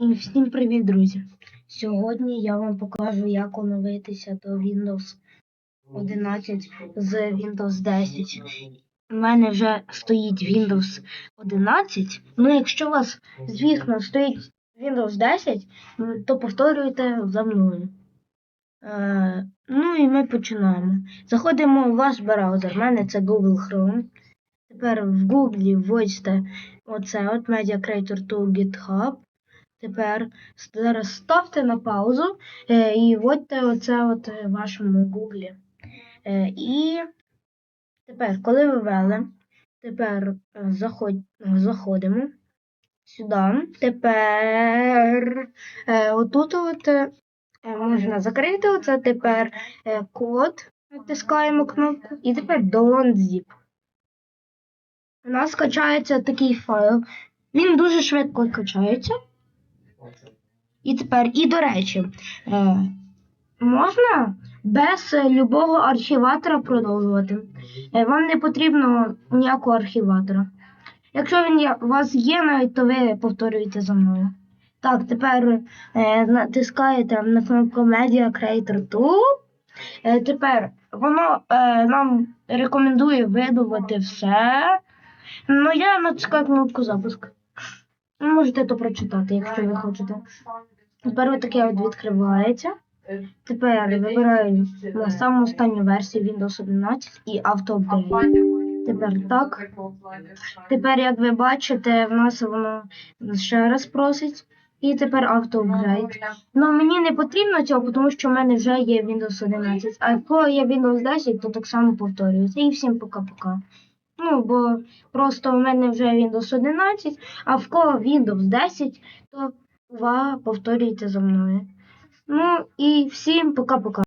Всім привіт, друзі! Сьогодні я вам покажу, як оновитися до Windows 11 з Windows 10. У мене вже стоїть Windows 11. Ну, якщо у вас, звісно, стоїть Windows 10, то повторюйте за мною. Е, ну і ми починаємо. Заходимо в ваш браузер. У мене це Google Chrome. Тепер в Google вводьте оце от Media Creator Tool GitHub. Тепер зараз ставте на паузу е, і вводьте оце от в вашому гуглі. Е, і тепер, коли ви ввели, тепер е, заходь, заходимо сюди. Тепер е, отут от, е, можна закрити оце, тепер е, код, натискаємо кнопку, і тепер download zip. У нас качається такий файл. Він дуже швидко качається. І тепер, і до речі, е, можна без любого архіватора продовжувати. Е, вам не потрібно ніякого архіватора. Якщо він у вас є навіть, то ви повторюєте за мною. Так, тепер е, натискаєте на кнопку Media Creator Tool. Е, тепер воно е, нам рекомендує видувати все. Ну, я натискаю кнопку запуск. Можете то прочитати, якщо ви хочете. Тепер отаке от відкривається. Тепер вибираю на саму останню версію Windows 11 і автоапдейт. Тепер так. Тепер, як ви бачите, в нас воно ще раз просить. І тепер автоапгрейд. Ну мені не потрібно цього, тому що в мене вже є Windows 11. А коли є Windows 10, то так само повторюється. І всім пока-пока. Ну, бо просто в мене вже Windows 11, а в кого Windows 10, то увага, повторюйте за мною. Ну і всім пока-пока.